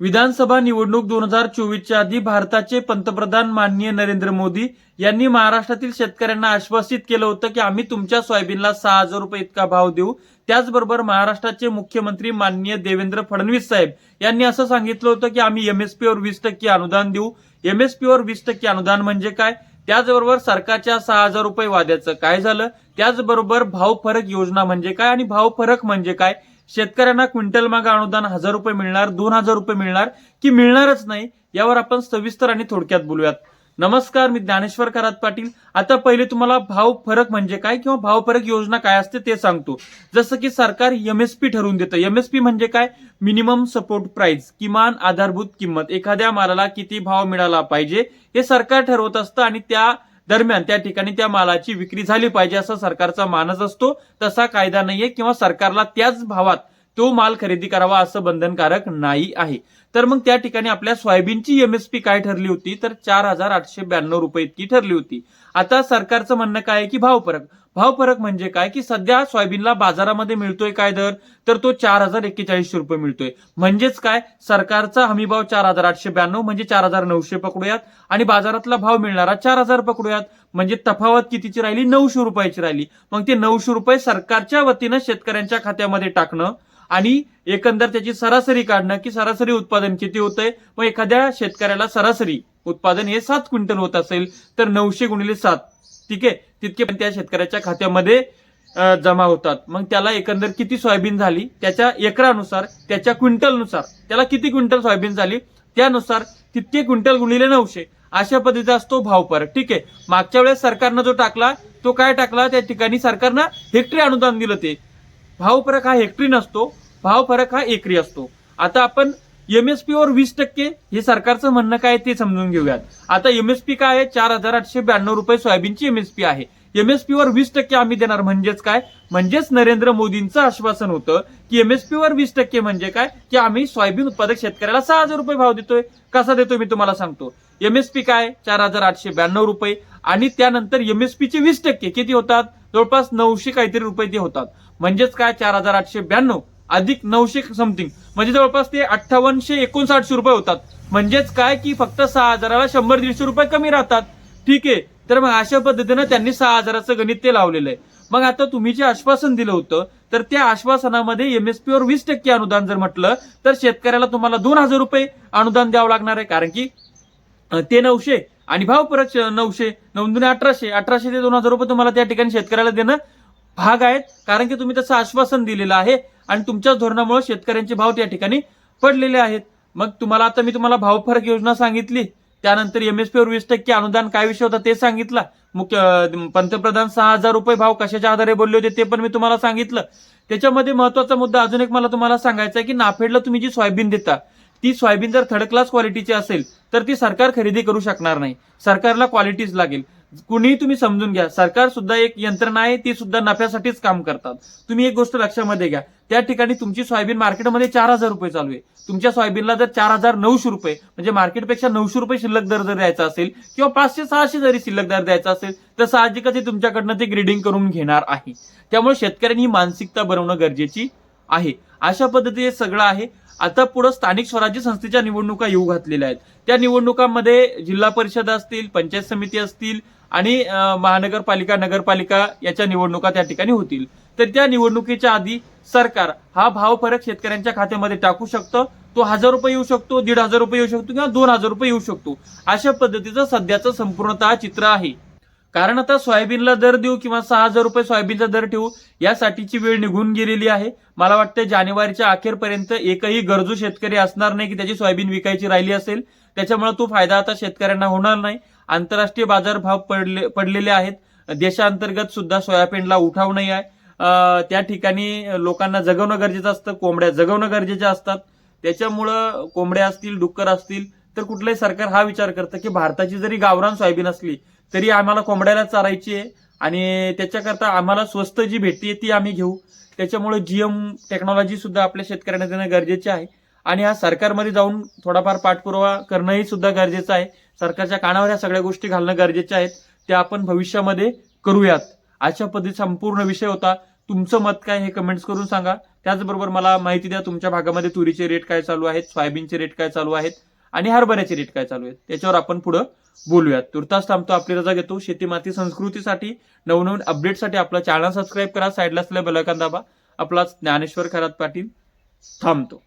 विधानसभा निवडणूक दोन हजार चोवीसच्या आधी भारताचे पंतप्रधान माननीय नरेंद्र मोदी यांनी महाराष्ट्रातील शेतकऱ्यांना आश्वासित केलं होतं की आम्ही तुमच्या सोयाबीनला सहा हजार रुपये इतका भाव देऊ. त्याचबरोबर महाराष्ट्राचे मुख्यमंत्री माननीय देवेंद्र फडणवीस साहेब यांनी असं सांगितलं होतं की आम्ही एमएसपीवर वीस टक्के अनुदान देऊ. एमएसपीवर वीस टक्के अनुदान म्हणजे काय? त्याचबरोबर सरकारच्या सहा हजार रुपये वाद्याचं काय झालं? त्याचबरोबर भाव फरक योजना म्हणजे काय? आणि भाव फरक म्हणजे काय? शेतकऱ्यांना क्विंटल मागे अनुदान हजार रुपये मिळणार दोन हजार रुपये मिळणार की मिळणारच नाही यावर आपण सविस्तर आणि थोडक्यात बोलूयात. नमस्कार मी ज्ञानेश्वर करात पाटील. आता पहिले तुम्हाला भाव फरक म्हणजे काय किंवा भाव फरक योजना काय असते ते सांगतो. जसं की सरकार एमएसपी ठरवून देतं. एमएसपी म्हणजे काय? मिनिमम सपोर्ट प्राइस किमान आधारभूत किंमत. एखाद्या मालाला किती भाव मिळाला पाहिजे हे सरकार ठरवत असतं आणि त्या दरम्यान त्या ठिकाणी त्या मालाची विक्री झाली पाहिजे असं सरकारचा मानस असतो. तसा कायदा नाहीये किंवा सरकारला त्याच भावात तो माल खरेदी करावा असं बंधनकारक नाही आहे. तर मग त्या ठिकाणी आपल्या सोयाबीनची एमएसपी काय ठरली होती? तर चार हजार आठशे ब्याण्णव रुपये इतकी ठरली होती. आता सरकारचं म्हणणं काय आहे की भाव फरक भाव फरक म्हणजे काय? की सध्या सोयाबीनला बाजारामध्ये मिळतोय काय दर? तर तो चार हजार एक्केचाळीसशे रुपये मिळतोय. म्हणजेच काय? सरकारचा हमीभाव चार हजार आठशे ब्याण्णव म्हणजे चार हजार नऊशे पकडूयात आणि बाजारातला भाव मिळणारा चार हजार पकडूयात. म्हणजे तफावत कितीची राहिली? नऊशे रुपयाची राहिली. मग ते नऊशे रुपये सरकारच्या वतीनं शेतकऱ्यांच्या खात्यामध्ये टाकणं आणि एकंदर त्याची सरासरी काढणं की सरासरी उत्पादन किती होतंय? मग एखाद्या शेतकऱ्याला सरासरी उत्पादन हे सात क्विंटल होत असेल तर नऊशे गुणिले सात. ठीक आहे? तितके पण त्या शेतकऱ्याच्या खात्यामध्ये जमा होतात. मग त्याला एकंदर किती सोयाबीन झाली? त्याच्या एकरानुसार त्याच्या क्विंटलनुसार त्याला किती क्विंटल सोयाबीन झाली? त्यानुसार तितके क्विंटल गुणिले नऊशे. अशा पद्धतीचा असतो भाव ठीक आहे? मागच्या वेळेस सरकारनं जो टाकला तो काय टाकला? त्या ठिकाणी सरकारनं हेक्टरी अनुदान दिलं ते. भाव फरक हा हेक्टरी नसतो भाव फरक हा एकरी असतो. आता आपण एमएसपी वर वीस टक्के हे सरकारचं म्हणणं काय ते समजून घेऊयात. आता एमएसपी काय आहे? चार हजार आठशे ब्याण्णव रुपये सोयाबीनची एमएसपी आहे. एमएसपी वर वीस टक्के आम्ही देणार म्हणजेच काय? म्हणजेच नरेंद्र मोदींचं आश्वासन होतं की एमएसपी वर वीस टक्के म्हणजे काय? की आम्ही सोयाबीन उत्पादक शेतकऱ्याला सहा हजार रुपये भाव देतोय. कसा देतोय मी तुम्हाला सांगतो. एमएसपी काय? चार हजार आठशे ब्याण्णव रुपये. आणि त्यानंतर एमएसपी चे वीस टक्के किती होतात? जवळपास नऊशे काहीतरी रुपये ते होतात. म्हणजेच काय? चार हजार आठशे ब्याण्णव अधिक नऊशे समथिंग म्हणजे जवळपास ते अठ्ठावनशे एकोणसाठशे रुपये होतात. म्हणजेच काय? की फक्त सहा हजाराला शंभर दीडशे रुपये कमी राहतात. ठीक आहे. तर मग अशा पद्धतीनं त्यांनी सहा हजाराचं गणित ते लावलेलं आहे. मग आता तुम्ही जे आश्वासन दिलं होतं तर त्या आश्वासनामध्ये एमएसपीवर वीस टक्के अनुदान जर म्हटलं तर शेतकऱ्याला तुम्हाला दोन हजार रुपये अनुदान द्यावं लागणार आहे. कारण की ते नऊशे आणि भाव परत नऊशे नऊ अठराशे अठराशे ते दोन हजार रुपये तुम्हाला त्या ठिकाणी शेतकऱ्याला देणं भाग आहेत कारण की तुम्ही त्याचं आश्वासन दिलेलं आहे आणि तुमच्याच धोरणामुळे शेतकऱ्यांचे भाव त्या ठिकाणी पडलेले आहेत. मग तुम्हाला आता मी तुम्हाला भाव फरक योजना सांगितली. त्यानंतर एमएसपी वर वीस टक्के अनुदान काय विषय होता ते सांगितलं. मुख्य पंतप्रधान सहा हजार रुपये भाव कशाच्या आधारे बोलले होते ते पण मी तुम्हाला सांगितलं. त्याच्यामध्ये महत्त्वाचा मुद्दा अजून एक मला तुम्हाला सांगायचा आहे की नाफेडला तुम्ही जी सोयाबीन देता ती सोयाबीन जर थर्ड क्लास क्वालिटीची असेल तर ती सरकार खरेदी करू शकणार नाही. सरकारला क्वालिटीच लागेल. कुणीही तुम्ही समजून घ्या. सरकार सुद्धा एक यंत्रणा आहे ती सुद्धा नफ्यासाठीच काम करतात. तुम्ही एक गोष्ट लक्षामध्ये घ्या. त्या ठिकाणी तुमची सोयाबीन मार्केटमध्ये चार हजार रुपये चालू आहे. तुमच्या सोयाबीनला जर चार हजार नऊशे रुपये म्हणजे मार्केटपेक्षा नऊशे रुपये शिल्लक दर जर द्यायचा असेल किंवा पाचशे सहाशे जरी शिल्लक दर द्यायचा असेल तर साहजिकच हे तुमच्याकडनं ते ग्रेडिंग करून घेणार आहे. त्यामुळे शेतकऱ्यांनी ही मानसिकता बनवणं गरजेची आहे. अशा पद्धतीने सगळं आहे. आता पुढे स्थानिक स्वराज्य संस्थेच्या निवडणुका येऊ घातलेल्या आहेत. त्या निवडणुकांमध्ये जिल्हा परिषद असतील पंचायत समिती असतील आणि महानगरपालिका नगरपालिका याच्या निवडणुका त्या ठिकाणी होतील. तर त्या निवडणुकीच्या आधी सरकार हा भाव फरक शेतकऱ्यांच्या खात्यामध्ये टाकू शकतं तो हजार रुपये येऊ शकतो दीड हजार रुपये येऊ शकतो किंवा दोन हजार रुपये येऊ शकतो. अशा पद्धतीचं सध्याचं संपूर्णतः चित्र आहे. कारण आता सोयाबीनला दर देऊ किंवा सहा हजार रुपये सोयाबीनचा दर ठेवू यासाठीची वेळ निघून गेलेली आहे. मला वाटतं जानेवारीच्या अखेरपर्यंत एकही गरजू शेतकरी असणार नाही की त्याची सोयाबीन विकायची राहिली असेल. त्याच्यामुळे तो फायदा आता शेतकऱ्यांना होणार नाही. आंतरराष्ट्रीय बाजारभाव पडले पडलेले आहेत. देशांतर्गत सुद्धा सोयाबीनला उठाव नाही आहे. त्या ठिकाणी लोकांना जगवणं गरजेचं असतं कोंबड्या जगवणं गरजेच्या असतात. त्याच्यामुळं कोंबड्या असतील डुक्कर असतील तर कुठलंही सरकार हा विचार करतं की भारताची जरी गावरान सोयाबीन असली तरी आम्हाला कोंबड्याला चारायची आहे. आणि त्याच्याकरता आम्हाला स्वस्त जी भेटते ती आम्ही घेऊ. त्याच्यामुळे जीएम टेक्नॉलॉजी सुद्धा आपल्या शेतकऱ्यांना देणं गरजेचे आहे. आणि हा सरकारमध्ये जाऊन थोडाफार पाठपुरावा करणंही सुद्धा गरजेचं आहे. सरकारच्या कानावर ह्या सगळ्या गोष्टी घालणं गरजेच्या आहेत. त्या आपण भविष्यामध्ये करूयात. अशा पद्धती संपूर्ण विषय होता. तुमचं मत काय हे कमेंट्स करून सांगा. त्याचबरोबर मला माहिती द्या तुमच्या भागामध्ये तुरीचे रेट काय चालू आहेत सोयाबीनचे रेट काय चालू आहेत. आणि हरभऱ्याचे रेट काय चालू आहेत? त्याच्यावर आपण पुढं बोलूयात. तुर्तास थांबतो आपली रजा घेतो. शेती माती संस्कृतीसाठी नवनवीन अपडेटसाठी आपला चॅनल सबस्क्राईब करा. साईडला असलेल्या बेलायकन दाबा. आपला ज्ञानेश्वर खरात पाटील थांबतो.